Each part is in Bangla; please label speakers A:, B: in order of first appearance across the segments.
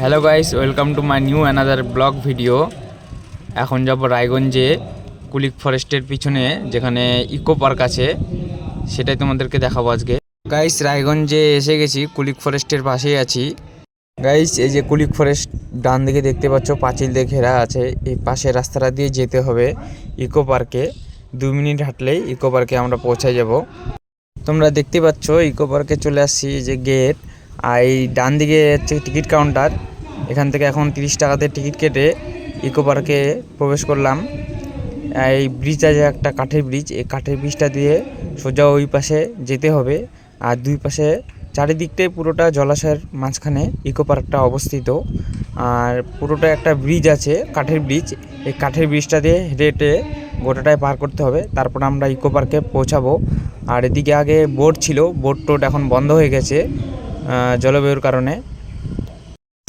A: Hello guys welcome to my new another vlog video এখন যাব রায়গঞ্জে, কুলিক ফরেস্টের পিছনে, যেখানে ইকো পার্ক আছে। সেটাই তোমাদেরকে দেখাবো আজকে। গাইস রায়গঞ্জে এসে গেছি, কুলিক ফরেস্টের পাশেই আছি। গাইস এই যে কুলিক ফরেস্ট, ডান দিকে দেখতে পাচ্ছ, পাঁচিল দিয়ে ঘেরা আছে। এই পাশে রাস্তাটা দিয়ে যেতে হবে ইকো পার্কে। দু মিনিট হাঁটলেই ইকো পার্কে আমরা পৌঁছে যাব। তোমরা দেখতে পাচ্ছ, ইকো পার্কে চলে আসছি যে গেট। আর এই ডান দিকে হচ্ছে টিকিট কাউন্টার। এখান থেকে এখন তিরিশ টাকাতে টিকিট কেটে ইকো পার্কে প্রবেশ করলাম। এই ব্রিজ আছে একটা কাঠের ব্রিজ এই কাঠের ব্রিজটা দিয়ে সোজা ওই পাশে যেতে হবে আর দুই পাশে চারিদিকটাই পুরোটা জলাশয়ের মাঝখানে ইকো পার্কটা অবস্থিত। আর পুরোটা একটা ব্রিজ আছে, কাঠের ব্রিজ এই কাঠের ব্রিজটা দিয়ে হেঁটে হেঁটে গোটাটাই পার করতে হবে। তারপর আমরা ইকো পার্কে পৌঁছাবো। আর এদিকে আগে বোট ছিল বোট টোট এখন বন্ধ হয়ে গেছে জলবায়ুর কারণে।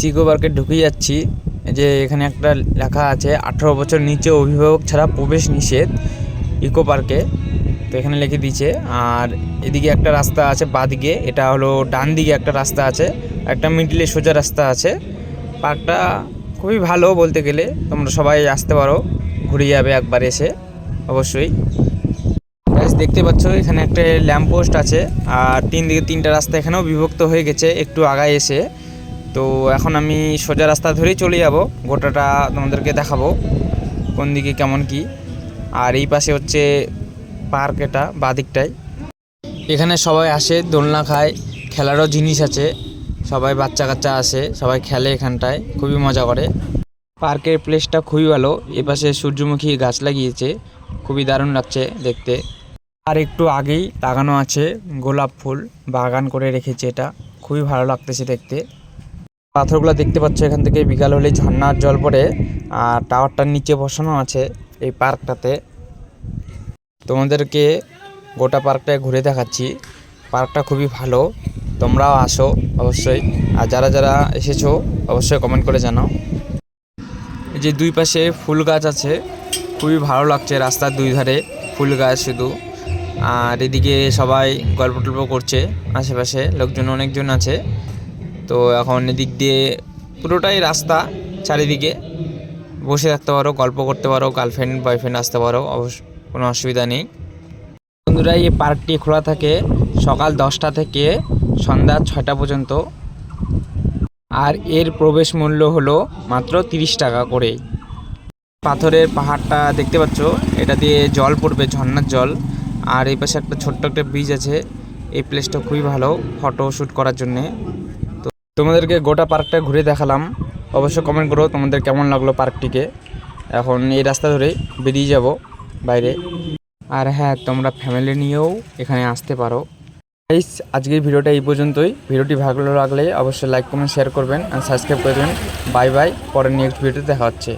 A: ইকো পার্কে ঢুকে যাচ্ছি যে এখানে একটা লেখা আছে, আঠারো বছর নিচে অভিভাবক ছাড়া প্রবেশ নিষেধ ইকো পার্কে তো এখানে লিখে দিয়েছে, আর এদিকে একটা রাস্তা আছে বাদিকে, এটা হলো ডান দিকে একটা রাস্তা আছে, একটা মিডিলে সোজা রাস্তা আছে। পার্কটা খুবই ভালো বলতে গেলে, তোমরা সবাই আসতে পারো, ঘুরে যাবে একবার এসে, অবশ্যই। দেখতে পাচ্ছ, এখানে একটা ল্যাম্প পোস্ট আছে, আর তিন দিকে তিনটা রাস্তা এখানেও বিভক্ত হয়ে গেছে, একটু আগায় এসে। তো এখন আমি সোজা রাস্তা ধরেই চলে যাব। গোটাটা তোমাদেরকে দেখাবো, কোন দিকে কেমন কি। আর এই পাশে হচ্ছে পার্ক এটা, বাদিকটায়। এখানে সবাই আসে, দোলনা খায়, খেলারও জিনিস আছে। সবাই বাচ্চা কাচ্চা আসে, সবাই খেলে এখানটায়, খুবই মজা করে। পার্কের প্লেসটা খুবই ভালো এপাশে সূর্যমুখী গাছ লাগিয়েছে, খুবই দারুণ লাগছে দেখতে। আর একটু আগেই লাগানো আছে গোলাপ ফুল, বাগান করে রেখেছে এটা, খুবই ভালো লাগতেছে দেখতে। পাথরগুলো দেখতে পাচ্ছ, এখান থেকে বিকাল হলে ঝর্ণার জল পড়ে, আর টাওয়ারটার নিচে বসানো আছে এই পার্কটাতে। তোমাদেরকে গোটা পার্কটায় ঘুরে দেখাচ্ছি। পার্কটা খুবই ভালো, তোমরাও আসো অবশ্যই, আর যারা যারা এসেছ অবশ্যই কমেন্ট করে জানাও। এই যে দুই পাশে ফুল গাছ আছে, খুবই ভালো লাগছে রাস্তার দুই ধারে, ফুল গাছ শুধু। আর এদিকে সবাই গল্প টল্প করছে, আশেপাশে লোকজন অনেকজন আছে। তো এখন এদিক দিয়ে পুরোটাই রাস্তা চারিদিকে। বসে থাকতে পারো, গল্প করতে পারো গার্লফ্রেন্ড বয়ফ্রেন্ড আসতে পারো, অবশ্য কোনো অসুবিধা নেই। বন্ধুরা, এই পার্কটি খোলা থাকে সকাল দশটা থেকে সন্ধ্যা ছয়টা পর্যন্ত। আর এর প্রবেশ মূল্য হলো মাত্র তিরিশ টাকা করে। পাথরের পাহাড়টা দেখতে পাচ্ছ, এটা দিয়ে জল পড়বে, ঝর্ণার জল। আর এই পাশে একটা ছোট্ট একটা ব্রিজ আছে, এই প্লেসটা খুবই ভালো ফটো শ্যুট করার জন্যে। তোমাদেরকে গোটা পার্কটা ঘুরে দেখালাম। অবশ্য কমেন্ট করো তোমাদের কেমন লাগল পার্কটিকে। এখন এই রাস্তা ধরে বেরিয়ে যাব বাইরে। আর হ্যাঁ তোমরা ফ্যামিলি নিয়েও এখানে আসতে পারো। এই আজকের ভিডিওটা এই পর্যন্তই। ভিডিওটি ভালো লাগলে অবশ্যই লাইক কমেন্ট শেয়ার করবেন আর সাবস্ক্রাইব করবেন বাই বাই পরের নেক্সট ভিডিওতে দেখা হচ্ছে।